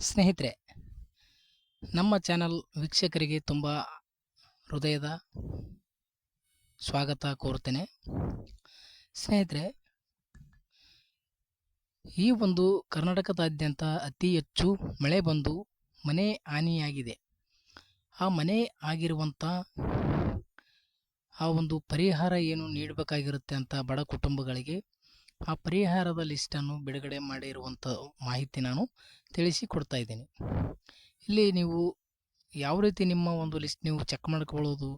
ಸ್ನೇಹಿತರೆ, ನಮ್ಮ ಚಾನಲ್ ವೀಕ್ಷಕರಿಗೆ ತುಂಬ ಹೃದಯದ ಸ್ವಾಗತ ಕೋರುತ್ತೇನೆ. ಸ್ನೇಹಿತರೆ, ಈ ಒಂದು ಕರ್ನಾಟಕದಾದ್ಯಂತ ಅತಿ ಹೆಚ್ಚು ಮಳೆ ಬಂದು ಮನೆ ಹಾನಿಯಾಗಿದೆ. ಆ ಮನೆ ಆಗಿರುವಂಥ ಆ ಒಂದು ಪರಿಹಾರ ಏನು ನೀಡಬೇಕಾಗಿರುತ್ತೆ ಅಂತ ಬಡ ಕುಟುಂಬಗಳಿಗೆ ಆ ಪರಿಹಾರದ ಲಿಸ್ಟನ್ನು ಬಿಡುಗಡೆ ಮಾಡಿರುವಂಥ ಮಾಹಿತಿ ನಾನು ತಿಳಿಸಿ ಕೊಡ್ತಾ ಇದ್ದೀನಿ. ಇಲ್ಲಿ ನೀವು ಯಾವ ರೀತಿ ನಿಮ್ಮ ಒಂದು ಲಿಸ್ಟ್ ನೀವು ಚೆಕ್ ಮಾಡ್ಕೊಳ್ಳೋದು,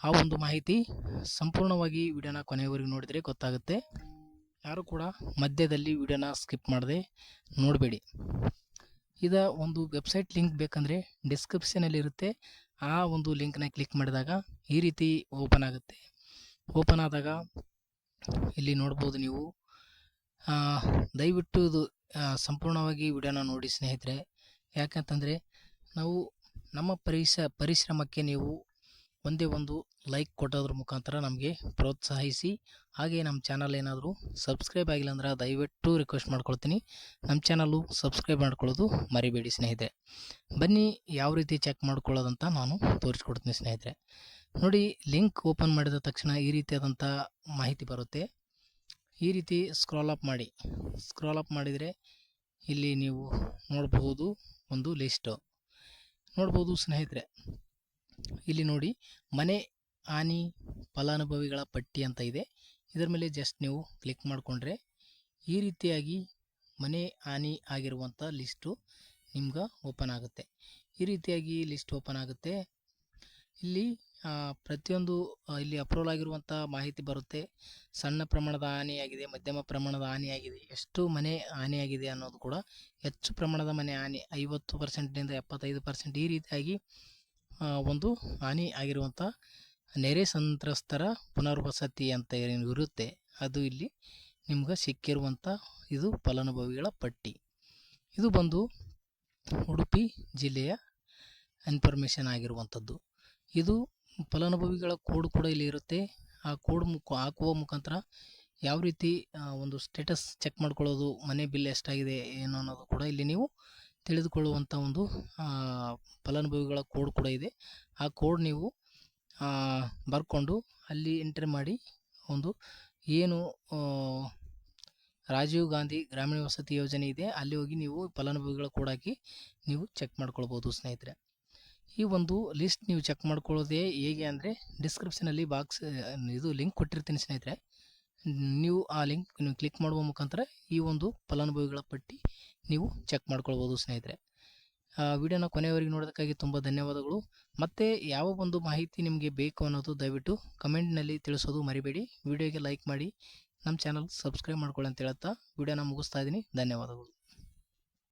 ಆ ಒಂದು ಮಾಹಿತಿ ಸಂಪೂರ್ಣವಾಗಿ ವಿಡಿಯೋನ ಕೊನೆಯವರೆಗೆ ನೋಡಿದರೆ ಗೊತ್ತಾಗುತ್ತೆ. ಯಾರು ಕೂಡ ಮಧ್ಯದಲ್ಲಿ ವಿಡಿಯೋನ ಸ್ಕಿಪ್ ಮಾಡದೆ ನೋಡಬೇಡಿ. ಇದ ಒಂದು ವೆಬ್ಸೈಟ್ ಲಿಂಕ್ ಬೇಕಂದರೆ ಡಿಸ್ಕ್ರಿಪ್ಷನಲ್ಲಿರುತ್ತೆ. ಆ ಒಂದು ಲಿಂಕ್ನ ಕ್ಲಿಕ್ ಮಾಡಿದಾಗ ಈ ರೀತಿ ಓಪನ್ ಆಗುತ್ತೆ. ಓಪನ್ ಆದಾಗ ಇಲ್ಲಿ ನೋಡ್ಬೋದು ನೀವು ದಯವಿಟ್ಟು ಇದು ಸಂಪೂರ್ಣವಾಗಿ ವಿಡಿಯೋನ ನೋಡಿ ಸ್ನೇಹಿತರೆ. ಯಾಕಂತಂದರೆ, ನಾವು ನಮ್ಮ ಪರಿಸ, ಪರಿಶ್ರಮಕ್ಕೆ ನೀವು ಒಂದೇ ಒಂದು ಲೈಕ್ ಕೊಟ್ಟೋದ್ರ ಮುಖಾಂತರ ನಮಗೆ ಪ್ರೋತ್ಸಾಹಿಸಿ, ಹಾಗೆ ನಮ್ಮ ಚಾನಲ್ ಏನಾದರೂ ಸಬ್ಸ್ಕ್ರೈಬ್ ಆಗಿಲ್ಲ ಅಂದ್ರೆ ದಯವಿಟ್ಟು ರಿಕ್ವೆಸ್ಟ್ ಮಾಡ್ಕೊಳ್ತೀನಿ. ನಮ್ಮ ಚಾನಲ್ಲು ಸಬ್ಸ್ಕ್ರೈಬ್ ಮಾಡ್ಕೊಳ್ಳೋದು ಮರಿಬೇಡಿ ಸ್ನೇಹಿತರೆ. ಬನ್ನಿ ಯಾವ ರೀತಿ ಚೆಕ್ ಮಾಡ್ಕೊಳ್ಳೋದಂತ ನಾನು ತೋರಿಸ್ಕೊಡ್ತೀನಿ ಸ್ನೇಹಿತರೆ. ನೋಡಿ ಲಿಂಕ್ ಓಪನ್ ಮಾಡಿದ ತಕ್ಷಣ ಈ ರೀತಿಯಾದಂಥ ಮಾಹಿತಿ ಬರುತ್ತೆ. ಈ ರೀತಿ ಸ್ಕ್ರಾಲ್ ಅಪ್ ಮಾಡಿ. ಸ್ಕ್ರಾಲ್ ಅಪ್ ಮಾಡಿದರೆ ಇಲ್ಲಿ ನೀವು ನೋಡಬಹುದು ಒಂದು ಲಿಸ್ಟು ನೋಡ್ಬೋದು ಸ್ನೇಹಿತರೆ, ಇಲ್ಲಿ ನೋಡಿ ಮನೆ, ಹಾನಿ, ಫಲಾನುಭವಿಗಳ ಪಟ್ಟಿ ಅಂತ ಇದೆ. ಇದರ ಮೇಲೆ ಜಸ್ಟ್ ನೀವು ಕ್ಲಿಕ್ ಮಾಡಿಕೊಂಡ್ರೆ ಈ ರೀತಿಯಾಗಿ ಮನೆ, ಹಾನಿ ಆಗಿರುವಂಥ ಲಿಸ್ಟು ನಿಮ್ಗೆ ಓಪನ್ ಆಗುತ್ತೆ. ಈ ರೀತಿಯಾಗಿ ಲಿಸ್ಟ್ ಓಪನ್ ಆಗುತ್ತೆ. ಇಲ್ಲಿ ಪ್ರತಿಯೊಂದು ಇಲ್ಲಿ ಅಪ್ರೂವಲ್ ಆಗಿರುವಂಥ ಮಾಹಿತಿ ಬರುತ್ತೆ. ಸಣ್ಣ ಪ್ರಮಾಣದ ಹಾನಿಯಾಗಿದೆ ಮಧ್ಯಮ ಪ್ರಮಾಣದ ಹಾನಿಯಾಗಿದೆ ಎಷ್ಟು ಮನೆ ಹಾನಿಯಾಗಿದೆ ಅನ್ನೋದು ಕೂಡ ಹೆಚ್ಚು ಪ್ರಮಾಣದ ಮನೆ ಹಾನಿ ಐವತ್ತು ಪರ್ಸೆಂಟ್ನಿಂದ ಎಪ್ಪತ್ತೈದು ಪರ್ಸೆಂಟ್ ಈ ರೀತಿಯಾಗಿ ಒಂದು ಹಾನಿ ಆಗಿರುವಂಥ ನೆರೆ ಸಂತ್ರಸ್ತರ ಪುನರ್ವಸತಿ ಅಂತ ಏನು ಇರುತ್ತೆ ಅದು ಇಲ್ಲಿ ನಿಮ್ಗೆ ಸಿಕ್ಕಿರುವಂಥ ಇದು ಫಲಾನುಭವಿಗಳ ಪಟ್ಟಿ. ಇದು ಬಂದು ಉಡುಪಿ ಜಿಲ್ಲೆಯ ಇನ್ಫಾರ್ಮೇಷನ್ ಆಗಿರುವಂಥದ್ದು ಇದು ಫಲಾನುಭವಿಗಳ ಕೋಡ್ ಕೂಡ ಇಲ್ಲಿ ಇರುತ್ತೆ. ಆ ಕೋಡ್ ಮುಖ ಹಾಕುವ ಮುಖಾಂತರ ಯಾವ ರೀತಿ ಒಂದು ಸ್ಟೇಟಸ್ ಚೆಕ್ ಮಾಡ್ಕೊಳ್ಳೋದು, ಮನೆ ಬಿಲ್ ಎಷ್ಟಾಗಿದೆ, ಏನು ಅನ್ನೋದು ಕೂಡ ಇಲ್ಲಿ ನೀವು ತಿಳಿದುಕೊಳ್ಳುವಂಥ ಒಂದು ಫಲಾನುಭವಿಗಳ ಕೋಡ್ ಕೂಡ ಇದೆ. ಆ ಕೋಡ್ ನೀವು ಬರ್ಕೊಂಡು ಅಲ್ಲಿ ಎಂಟ್ರಿ ಮಾಡಿ ಒಂದು ಏನು ರಾಜೀವ್ ಗಾಂಧಿ ಗ್ರಾಮೀಣ ವಸತಿ ಯೋಜನೆ ಇದೆ, ಅಲ್ಲಿ ಹೋಗಿ ನೀವು ಫಲಾನುಭವಿಗಳ ಕೋಡ್ ಹಾಕಿ ನೀವು ಚೆಕ್ ಮಾಡ್ಕೊಳ್ಬೋದು ಸ್ನೇಹಿತರೆ. ಈ ಒಂದು ಲಿಸ್ಟ್ ನೀವು ಚೆಕ್ ಮಾಡ್ಕೊಳ್ಳೋದೇ ಹೇಗೆ ಅಂದರೆ ಡಿಸ್ಕ್ರಿಪ್ಷನಲ್ಲಿ ಬಾಕ್ಸ್ ಇದು ಲಿಂಕ್ ಕೊಟ್ಟಿರ್ತೀನಿ ಸ್ನೇಹಿತರೆ. ನೀವು ಆ ಲಿಂಕ್ ನೀವು ಕ್ಲಿಕ್ ಮಾಡುವ ಮುಖಾಂತರ ಈ ಒಂದು ಫಲಾನುಭವಿಗಳ ಪಟ್ಟಿ ನೀವು ಚೆಕ್ ಮಾಡ್ಕೊಳ್ಬೋದು ಸ್ನೇಹಿತರೆ. ವಿಡಿಯೋನ ಕೊನೆಯವರೆಗೆ ನೋಡೋದಕ್ಕಾಗಿ ತುಂಬ ಧನ್ಯವಾದಗಳು. ಮತ್ತು ಯಾವ ಒಂದು ಮಾಹಿತಿ ನಿಮಗೆ ಬೇಕು ಅನ್ನೋದು ದಯವಿಟ್ಟು ಕಮೆಂಟ್ನಲ್ಲಿ ತಿಳಿಸೋದು ಮರಿಬೇಡಿ. ವಿಡಿಯೋಗೆ ಲೈಕ್ ಮಾಡಿ. ನಮ್ಮ ಚಾನಲ್ ಸಬ್ಸ್ಕ್ರೈಬ್ ಮಾಡ್ಕೊಳ್ಳಿ ಅಂತ ಹೇಳುತ್ತಾ ವಿಡಿಯೋನ ಮುಗಿಸ್ತಾ ಇದ್ದೀನಿ. ಧನ್ಯವಾದಗಳು.